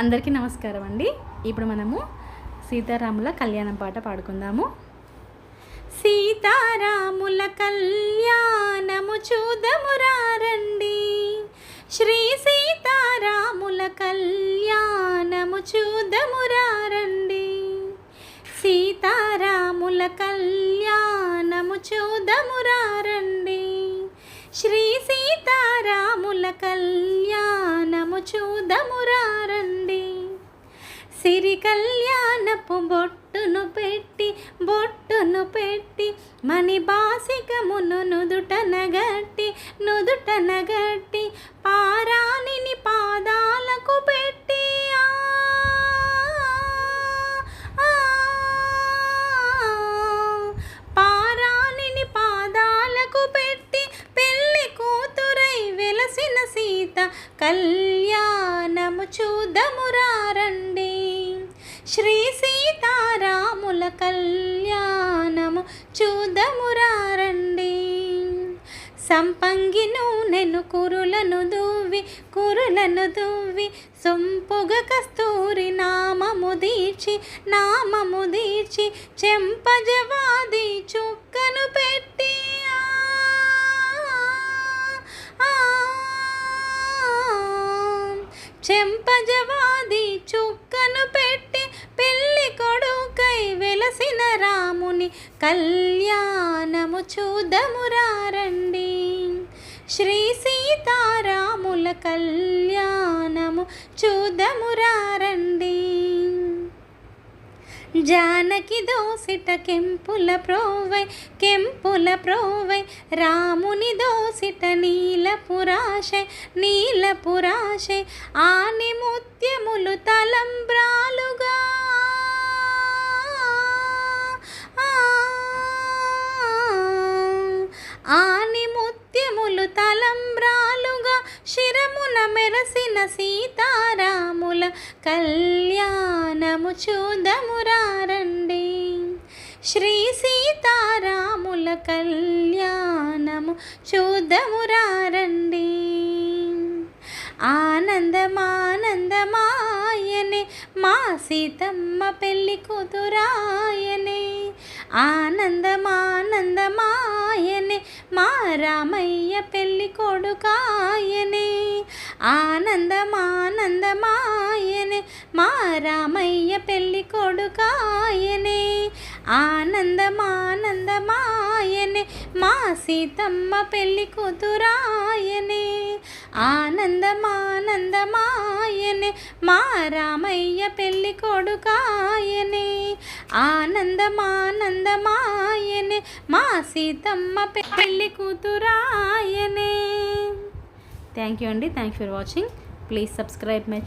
అందరికీ నమస్కారం అండి. ఇప్పుడు మనము సీతారాముల కళ్యాణం పాట పాడుకుందాము. సీతారాముల కళ్యాణము చూదమురారండి శ్రీ సీతారాముల కళ్యాణము చూదమురారండి సీతారాముల కళ్యాణము చూదమురారండి శ్రీ సీతారాముల కళ్యాణము చూదమురారండి సిరి కళ్యాణపు బొట్టును పెట్టి బొట్టును పెట్టి మణి బాసికమును నుదుట నగట్టి నుదుట నగట్టి పారాణిని పాదాలకు పెట్టి పారాణిని పాదాలకు పెట్టి పెళ్ళి కూతురై వెలసిన సీత కళ్యాణము చూదమురారండి. శ్రీ సీతారాముల కళ్యాణము చూదమురారండి సంపంగి నూనెను కురులను దువ్వి కురులను దువ్వి సొంపుగ కస్తూరి నామము దీర్చి నామము దీర్చి చెంపజవాది కళ్యాణము చూదమురారండి. శ్రీ సీతారాముల కళ్యాణము చూదమురారండి. జానకి దోసిట కెంపుల ప్రోవై కెంపుల ప్రోవై రాముని దోసిట నీల పురాశై నీల పురాశై ఆని ముత్యములు తలంబ్రాలు సీతారాముల కళ్యాణము చూదమురారండి. శ్రీ సీతారాముల కళ్యాణము చూదమురారండి. ఆనందమానందమాయనే మా సీతమ్మ పెళ్ళి కూతురాయనే. ఆనందమానందమాయనే మా రామయ్య పెళ్ళి కొడుకాయనే. ఆనందమానందమాయనే మా రామయ్య పెళ్ళి కొడుకాయనే. ఆనందమానందమాయనే మా సీతమ్మ పెళ్ళి కూతురాయనే. ఆనందమానందమాయనే మా రామయ్య పెళ్ళి కొడుకాయనే. ఆనందమానందమాయనే మా సీతమ్మ పెళ్ళి కూతురాయనే. థ్యాంక్ యూ అండి. Thank you for watching. Please subscribe my